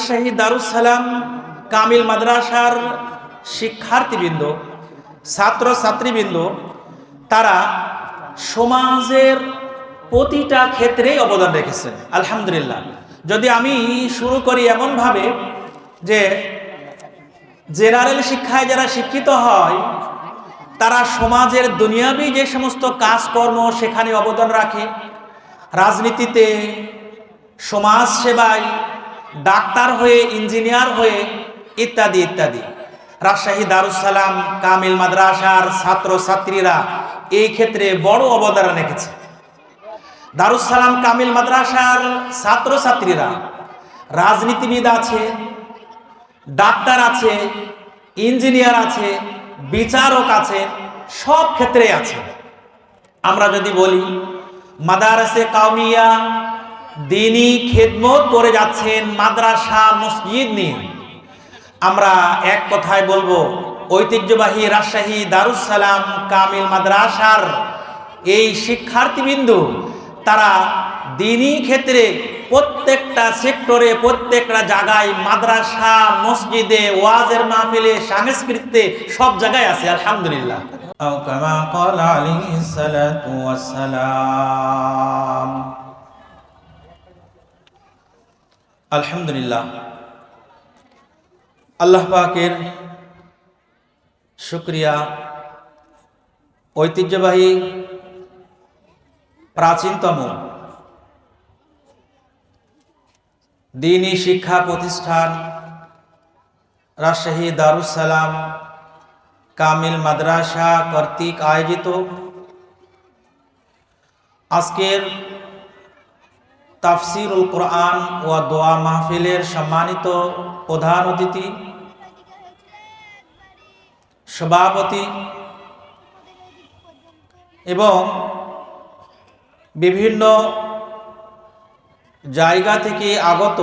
রাজশাহী দারুসালাম কামিল মাদ্রাসার শিক্ষার্থীবৃন্দ ছাত্র ছাত্রীবৃন্দ তারা সমাজের প্রতিটা ক্ষেত্রেই অবদান রেখেছেন, আলহামদুলিল্লাহ। যদি আমি শুরু করি এমনভাবে যে জেনারেল শিক্ষায় যারা শিক্ষিত হয়, তারা সমাজের দুনিয়াবি যে সমস্ত কাজকর্ম সেখানে অবদান রাখে, রাজনীতিতে সমাজ সেবায় ডাক্তার হয়ে, ইঞ্জিনিয়ার হয়ে, ইত্যাদি ইত্যাদি। রাজশাহী দারুসালাম, কামিল মাদ্রাসার ছাত্র ছাত্রীরা এই ক্ষেত্রে বড় অবদান রেখেছে। দারুসালাম, কামিল মাদ্রাসার ছাত্র ছাত্রীরা রাজনীতিবিদ আছে, ডাক্তার আছে, ইঞ্জিনিয়ার আছে, বিচারক আছে, সব ক্ষেত্রে আছে। আমরা যদি বলি, মাদারাসে কাউমিয়া দিনই খেদমত করে যাচ্ছেন মাদ্রাসা মসজিদ নিয়ে আমরা এক কথায় বলবো ঐতিহ্যবাহী রাজশাহী দারুসালাম কামিল মাদ্রাসার এই শিক্ষার্থীবৃন্দু তারা দিনই ক্ষেত্রে প্রত্যেকটা সেক্টরে প্রত্যেকটা জায়গায় মাদ্রাসা মসজিদে ওয়াজের মাহফিলে সাংস্কৃতিতে সব জায়গায় আছে আলহামদুলিল্লাহ أو كما قال عليه الصلاة والسلام আলহামদুলিল্লাহ। আল্লাহ পাকের শুক্রিয়া, ঐতিহ্যবাহী প্রাচীনতম দিনী শিক্ষা প্রতিষ্ঠান রাজশাহী দারুসালাম কামিল মাদ্রাসা কর্তৃক আয়োজিত আজকের তাফসিরুল কোরআন ও দোয়া মাহফিলের সম্মানিত প্রধান অতিথি, সভাপতি এবং বিভিন্ন জায়গা থেকে আগত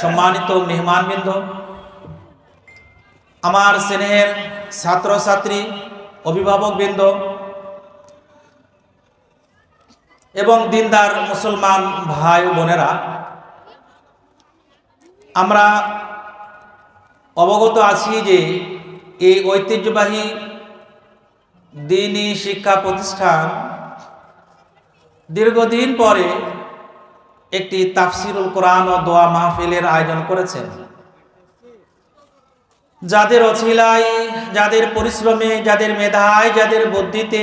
সম্মানিত মেহমানবৃন্দ, আমার স্নেহের ছাত্রছাত্রী, অভিভাবকবৃন্দ এবং দিনদার মুসলমান ভাই বোনেরা, আমরা অবগত আছি যে এই ঐতিহ্যবাহী দিনী শিক্ষা প্রতিষ্ঠান দীর্ঘদিন পরে একটি তাফসিরুল কোরআন ও দোয়া মাহফিলের আয়োজন করেছেন যাদের অছিলায়, যাদের পরিশ্রমে, যাদের মেধায়, যাদের বুদ্ধিতে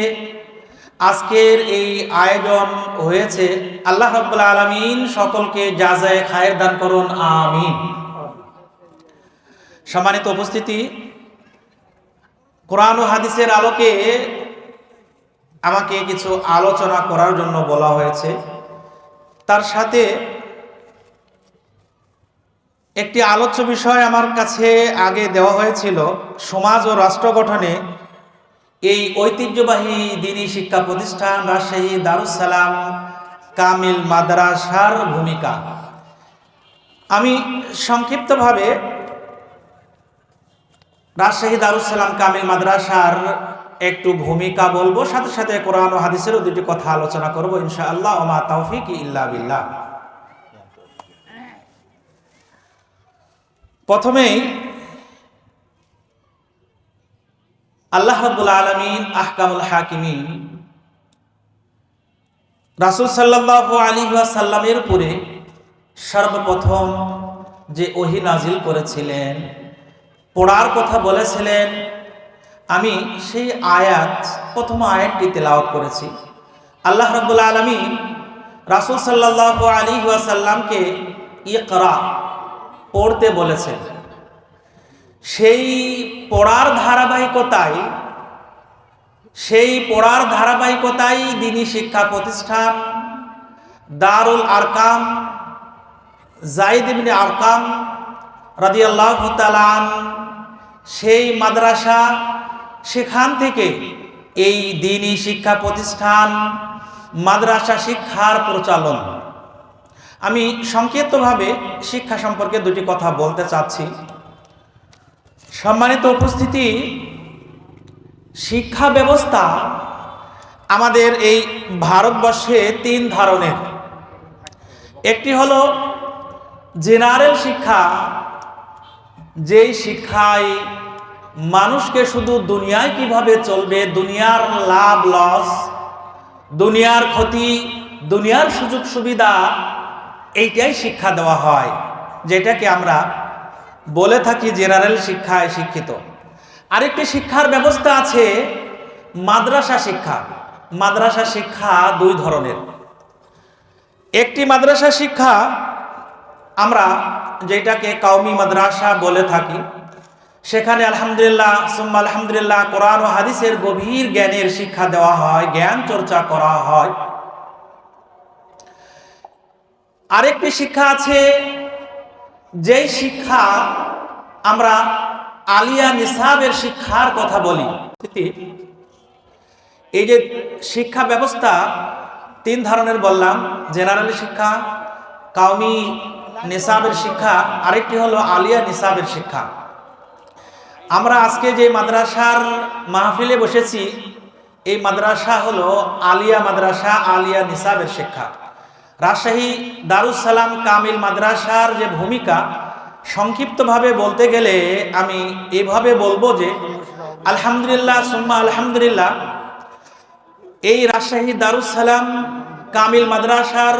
আজকের এই আয়োজন হয়েছে, আল্লাহ রব্বুল আলমিন সকলকে যা যায় খায়ের দান করুন, আমিন। সম্মানিত উপস্থিতি, কোরআন ও হাদিসের আলোকে আমাকে কিছু আলোচনা করার জন্য বলা হয়েছে। তার সাথে একটি আলোচ্য বিষয় আমার কাছে আগে দেওয়া হয়েছিল, সমাজ ও রাষ্ট্র গঠনে এই ঐতিহ্যবাহী দিনী শিক্ষা প্রতিষ্ঠান রাজশাহী দারুসালাম কামিল মাদ্রাসার ভূমিকা। আমি সংক্ষিপ্তভাবে রাজশাহী দারুসালাম কামিল মাদ্রাসার একটু ভূমিকা বলব, সাথে সাথে কোরআন হাদিসেরও দুটি কথা আলোচনা করব, ইনশাআল্লাহ, ওমা তৌফিক ইল্লা বিল্লাহ। প্রথমেই আল্লাহ রব্বুল আলমিন আহকামুল হাকিমিন রাসুল সাল্লাহ আলী সাল্লামের উপরে সর্বপ্রথম যে ওহি নাজিল করেছিলেন, পড়ার কথা বলেছিলেন, আমি সেই আয়াত, প্রথম আয়াতটি তেলাওয়াত করেছি। আল্লাহ রব্বুল আলমিন রাসুল সাল্লাহ আলী সাল্লামকে ইকরা, পড়তে বলেছেন। সেই পড়ার ধারাবাহিকতায় সেই পড়ার ধারাবাহিকতায় দিনী শিক্ষা প্রতিষ্ঠান, দারুল আরকাম, জাইদ আরকাম রাদিয়াল্লাহু তাআলান সেই মাদ্রাসা, সেখান থেকে এই দিনী শিক্ষা প্রতিষ্ঠান, মাদ্রাসা শিক্ষার প্রচলন। আমি সংক্ষিপ্তভাবে শিক্ষা সম্পর্কে দুটি কথা বলতে চাচ্ছি। সম্মানিত উপস্থিতি, শিক্ষা ব্যবস্থা আমাদের এই ভারতবর্ষে তিন ধরনের। একটি হলো জেনারেল শিক্ষা, যেই শিক্ষায় মানুষকে শুধু দুনিয়ায় কীভাবে চলবে, দুনিয়ার লাভ, লস, দুনিয়ার ক্ষতি, দুনিয়ার সুযোগ সুবিধা এইটাই শিক্ষা দেওয়া হয়, যেটাকে আমরা বলে থাকি জেনারেল শিক্ষায় শিক্ষিত। আরেকটি শিক্ষার ব্যবস্থা আছে, মাদ্রাসা শিক্ষা। মাদ্রাসা শিক্ষা দুই ধরনের। একটি মাদ্রাসা শিক্ষা আমরা যেটাকে কাউমি মাদ্রাসা বলে থাকি, সেখানে আলহামদুলিল্লাহ, সুম্মা আলহামদুলিল্লাহ, কোরআন ও হাদিসের গভীর জ্ঞানের শিক্ষা দেওয়া হয়, জ্ঞান চর্চা করা হয়। আরেকটি শিক্ষা আছে যেই শিক্ষা আমরা আলিয়া নিসাবের শিক্ষার কথা বলি এই যে শিক্ষা ব্যবস্থা, তিন ধরনের বললাম, জেনারেল শিক্ষা কাউমি নিসাবের শিক্ষা, আরেকটি হলো আলিয়া নিসাবের শিক্ষা। আমরা আজকে যে মাদ্রাসার মাহফিলে বসেছি, এই মাদ্রাসা হলো আলিয়া মাদ্রাসা, আলিয়া নিসাবের শিক্ষা। রাজশাহী দারুস সালাম কামিল মাদ্রাসার যে ভূমিকা, সংক্ষিপ্তভাবে বলতে গেলে আমি এভাবে বলব যে, আলহামদুলিল্লাহ, সুম্মা আলহামদুলিল্লাহ, এই রাজশাহী দারুস সালাম কামিল মাদ্রাসার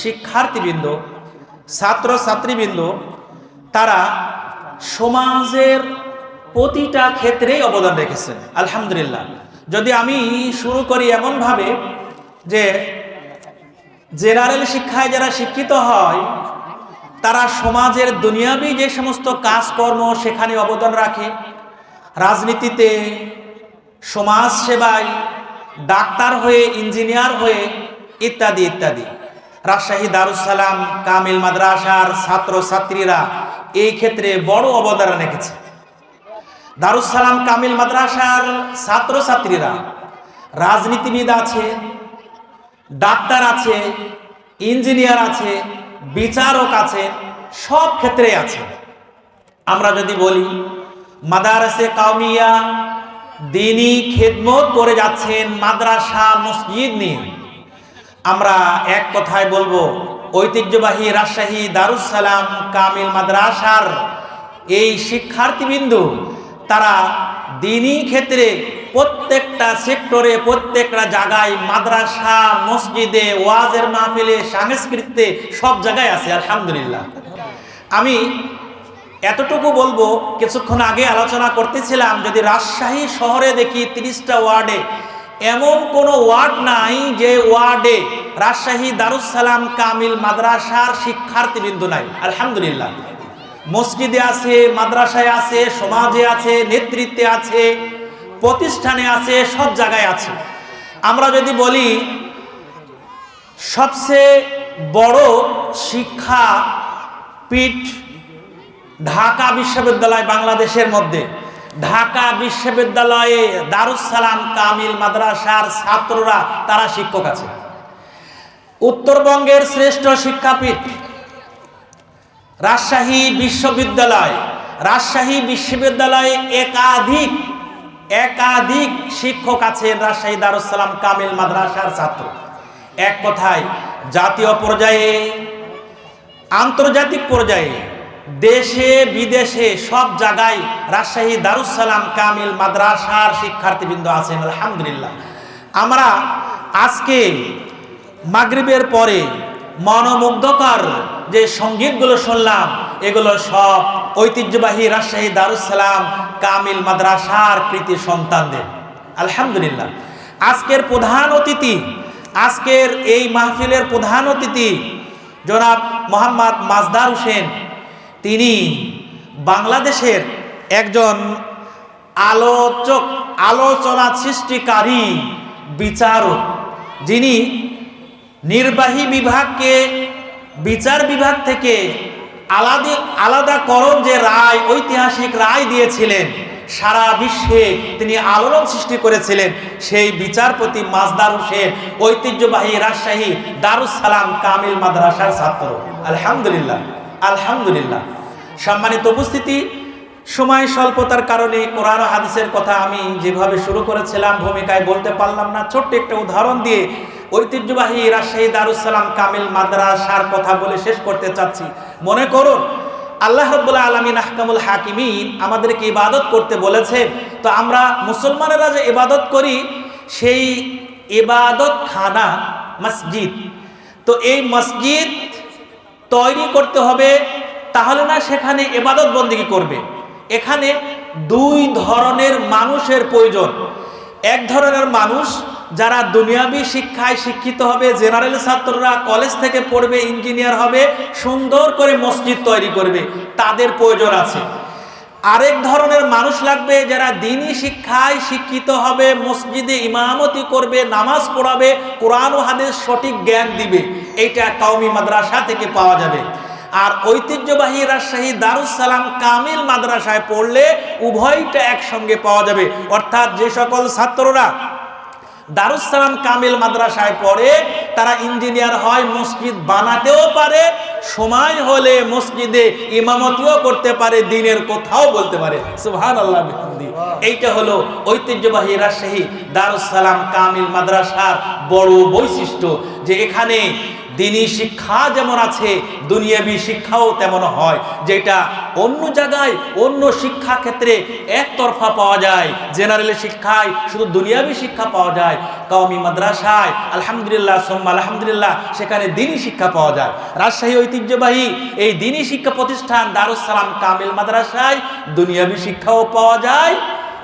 শিক্ষার্থীবৃন্দ ছাত্র ছাত্রীবৃন্দ তারা সমাজের প্রতিটা ক্ষেত্রেই অবদান রেখেছেন, আলহামদুলিল্লাহ। যদি আমি শুরু করি এমনভাবে যে জেনারেল শিক্ষায় যারা শিক্ষিত হয়, তারা সমাজের দুনিয়াবি যে সমস্ত কাজকর্ম সেখানে অবদান রাখে। রাজনীতিতে, সমাজ সেবায়, ডাক্তার হয়ে, ইঞ্জিনিয়ার হয়ে, ইত্যাদি ইত্যাদি। রাজশাহী দারুসালাম, কামিল মাদ্রাসার ছাত্র ছাত্রীরা এই ক্ষেত্রে বড় অবদান রেখেছে। দারুসালাম, কামিল মাদ্রাসার ছাত্র ছাত্রীরা রাজনীতিবিদ আছে ডাক্তার আছে, ইঞ্জিনিয়ার আছে, বিচারক আছে, সব ক্ষেত্রে আছে। আমরা যদি বলি, মাদারসে কাউমিয়া দিনই খেদমত করে যাচ্ছেন মাদ্রাসা মসজিদ নিয়ে। আমরা এক কথায় বলব, ঐতিহ্যবাহী রাজশাহী দারুসালাম কামিল মাদ্রাসার এই শিক্ষার্থীবৃন্দু, তারা দিনই ক্ষেত্রে প্রত্যেকটা সেক্টরে, প্রত্যেকটা জায়গায় মাদ্রাসা, মসজিদে, ওয়াজের মাহফিলে, সাংস্কৃতিতে সব জায়গায় আছে, আলহামদুলিল্লাহ। আমি এতটুকু বলব, কিছুক্ষণ আগে আলোচনা করতেছিলাম, যদি রাজশাহী শহরে দেখি তিরিশটা ওয়ার্ডে, এমন কোনো ওয়ার্ড নাই যে ওয়ার্ডে রাজশাহী দারুসালাম কামিল মাদ্রাসার শিক্ষার্থীবৃন্দ নাই, আলহামদুলিল্লাহ। মসজিদে আছে, মাদ্রাসায় আছে, সমাজে আছে, নেতৃত্বে আছে প্রতিষ্ঠানে আছে, সব জায়গায় আছে। আমরা যদি বলি, সবচেয়ে বড় শিক্ষা পীঠ ঢাকা বিশ্ববিদ্যালয় বাংলাদেশের মধ্যে। ঢাকা বিশ্ববিদ্যালয়ে দারুসালাম কামিল মাদ্রাসার ছাত্ররা, তারা শিক্ষক আছে। উত্তরবঙ্গের শ্রেষ্ঠ শিক্ষাপীঠ, রাজশাহী বিশ্ববিদ্যালয়। রাজশাহী বিশ্ববিদ্যালয়ে একাধিক একাধিক শিক্ষক আছেন রাজশাহী দারুসালাম কামিল মাদ্রাসার ছাত্র। এক কথায়, জাতীয় পর্যায়ে, আন্তর্জাতিক পর্যায়ে, দেশে, বিদেশে, সব জায়গায় রাজশাহী দারুসালাম কামিল মাদ্রাসার শিক্ষার্থীবৃন্দ আছেন, আলহামদুলিল্লাহ। আমরা আজকে মাগরিবের পরে মনোমুগ্ধকর যে সঙ্গীতগুলো শুনলাম, এগুলো সব ঐতিহ্যবাহী রাজশাহী দারুসালাম কামিল মাদ্রাসার কৃতি সন্তানদের। আলহামদুলিল্লাহ। আজকের প্রধান অতিথি, আজকের এই মাহফিলের প্রধান অতিথি, জনাব মোহাম্মদ মাজদার হোসেন। তিনি বাংলাদেশের একজন আলোচক, আলোচনা সৃষ্টিকারী বিচারক, যিনি নির্বাহী বিভাগকে, বিচার বিভাগ থেকে আলাদা আলাদা করণ যে রায়, ঐতিহাসিক রায় দিয়েছিলেন, সারা বিশ্বে তিনি আলোড়ন সৃষ্টি করেছিলেন, সেই বিচারপতি মাজদার হোসেন, ঐতিহ্যবাহী রাজশাহী দারুস সালাম কামিল মাদ্রাসার ছাত্র। আলহামদুলিল্লাহ আলহামদুলিল্লাহ। সম্মানিত উপস্থিতি, সময় স্বল্পতার কারণে কোরআন হাদিসের কথা আমি যেভাবে শুরু করেছিলাম, ভূমিকায় বলতে পারলাম না, ছোট্ট একটা উদাহরণ দিয়ে ঐতিহ্যবাহী রাজশাহী দারুসালাম কামিল মাদ্রাসার কথা বলে শেষ করতে চাচ্ছি। মনে করুন, আল্লাহ রব্বুল্লাহ আলমিন আহকামুল হাকিমিন আমাদেরকে ইবাদত করতে বলেছেন। তো আমরা মুসলমানেরা যে ইবাদত করি, সেই ইবাদত খানা মসজিদ। তো এই মসজিদ তৈরি করতে হবে, তাহলে না সেখানে এবাদত বন্দিগি করবে? এখানে দুই ধরনের মানুষের প্রয়োজন। এক ধরনের মানুষ যারা দুনিয়াবি শিক্ষায় শিক্ষিত হবে, জেনারেল ছাত্ররা কলেজ থেকে পড়বে, ইঞ্জিনিয়ার হবে, সুন্দর করে মসজিদ তৈরি করবে, তাদের প্রয়োজন আছে। আরেক ধরনের মানুষ লাগবে যারা দিনই শিক্ষায় শিক্ষিত হবে, মসজিদে ইমামতি করবে, নামাজ পড়াবে, কোরআন হাদিস সঠিক জ্ঞান দিবে। এইটা কাউমি মাদ্রাসা থেকে পাওয়া যাবে। আর ঐতিহ্যবাহী রাজশাহী দারুসালাম কামিল মাদ্রাসায় পড়লে উভয়টা একসঙ্গে পাওয়া যাবে। অর্থাৎ যে সকল ছাত্ররা দারুসালাম কামিল মাদ্রাসায় পড়ে তারা ইঞ্জিনিয়ার হয় মসজিদ বানাতেও পারে সময় হলে মসজিদে ইমামতিও করতে পারে দিনের কোথাও বলতে পারে। সুহান আল্লাহ এইটা হলো ঐতিহ্যবাহী রাজশাহী দারুসালাম কামিল মাদ্রাসার বড় বৈশিষ্ট্য যে এখানে দিনী শিক্ষা যেমন আছে, দুনিয়াবি শিক্ষাও তেমন হয়। যেটা অন্য জায়গায়, অন্য শিক্ষা ক্ষেত্রে একতরফা পাওয়া যায়। জেনারেল শিক্ষায় শুধু দুনিয়াবি শিক্ষা পাওয়া যায়, কওমি মাদ্রাসায়, আলহামদুলিল্লাহ, সোম্মা আলহামদুলিল্লাহ, সেখানে দিনী শিক্ষা পাওয়া যায়। রাজশাহী ঐতিহ্যবাহী এই দিনী শিক্ষা প্রতিষ্ঠান দারুসালাম কামিল মাদ্রাসায় দুনিয়াবি শিক্ষাও পাওয়া যায়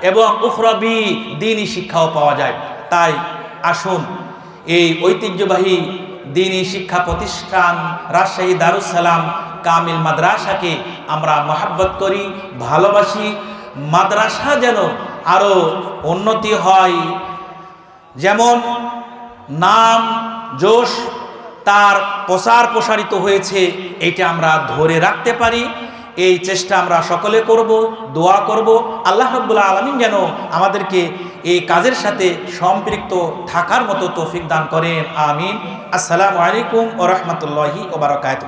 এবং উখরবি দিনী শিক্ষাও পাওয়া যায়। তাই আসুন, এই ঐতিহ্যবাহী দিনী শিক্ষা প্রতিষ্ঠান রাজশাহী দারুসালাম কামিল মাদ্রাসাকে আমরা মহাব্বত করি, ভালোবাসি। মাদ্রাসা যেন আরও উন্নতি হয়। যেমন নাম যশ তার প্রসার প্রসারিত হয়েছে, এটা আমরা ধরে রাখতে পারি। এই চেষ্টা আমরা সকলে করব, দোয়া করব। আল্লাহ রব্বুল্লাহ আলমিন যেন আমাদেরকে এই কাজের সাথে সম্পৃক্ত থাকার মতো তৌফিক দান করেন। আমিন। আসসালামু আলাইকুম ও রহমতুল্লাহি ওবরাকাত